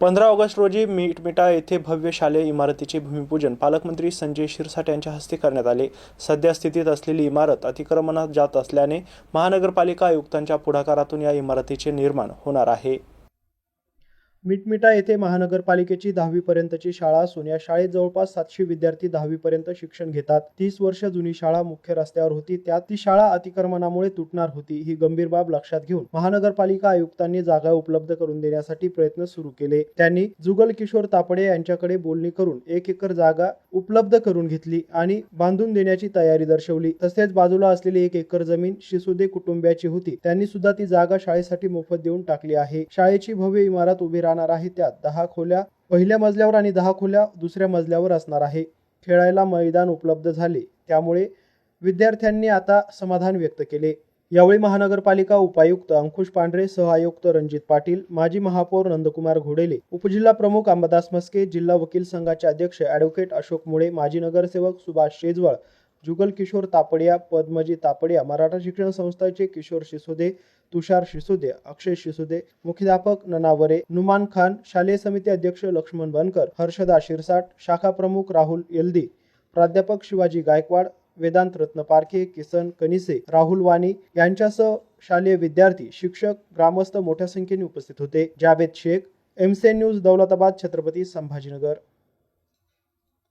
पंधरा ऑगस्ट रोजी मिटमिटा येथे भव्य शालेय इमारतीचे भूमिपूजन. पालकमंत्री संजय शिरसाट यांच्या हस्ते करण्यात आले. सध्या स्थितीत असलेली इमारत अतिक्रमणात जात असल्याने महानगरपालिका आयुक्तांच्या पुढाकारातून या इमारतीचे निर्माण होणार आहे. मिटमिटा येथे महानगरपालिकेची दहावीपर्यंतची शाळा असून या शाळेत जवळपास सातशे विद्यार्थी दहावीपर्यंत शिक्षण घेतात. तीस वर्ष जुनी शाळा मुख्य रस्त्यावर होती. त्यात ती शाळा अतिक्रमणामुळे तुटणार होती. ही गंभीर बाब लक्षात घेऊन महानगरपालिका आयुक्तांनी जागा उपलब्ध करून देण्यासाठी प्रयत्न सुरू केले. त्यांनी जुगल किशोर तापडे यांच्याकडे बोलणी करून एक एकर जागा उपलब्ध करून घेतली आणि बांधून देण्याची तयारी दर्शवली. तसेच बाजूला असलेली एक एकर जमीन शिसुदे कुटुंबियाची होती. त्यांनी सुद्धा ती जागा शाळेसाठी मोफत देऊन टाकली आहे. शाळेची भव्य इमारत उभी राहणार आहे त्यात दहा खोल्या पहिल्या मजल्यावर आणि दहा खोल्या दुसऱ्या मजल्यावर असणार आहे. खेळायला मैदान उपलब्ध झाले. त्यामुळे विद्यार्थ्यांनी आता समाधान व्यक्त केले. यावेळी महानगरपालिका उपायुक्त अंकुश पांढरे सहआयुक्त रणजित पाटील माजी महापौर नंदकुमार घोडेले उपजिल्हा प्रमुख अंबादास मस्के जिल्हा वकील संघाचे अध्यक्ष ॲडव्होकेट अशोक मुळे माजी नगरसेवक सुभाष शेजवळ जुगल किशोर तापडिया पद्मजी तापडिया मराठा शिक्षण संस्थेचे किशोर शिसोदे तुषार शिसोदे अक्षय शिसोदे मुख्याध्यापक ननावरे नुमान खान शालेय समिती अध्यक्ष लक्ष्मण बनकर हर्षदा शिरसाट शाखा प्रमुख राहुल येल्दी प्राध्यापक शिवाजी गायकवाड वेदांत रत्न पारखे किसन कनिसे राहुल वाणी यांच्यासह शालेय विद्यार्थी शिक्षक ग्रामस्थ मोठ्या संख्येने उपस्थित होते. जावेद शेख एमसे न्यूज दौलताबाद छत्रपती संभाजीनगर.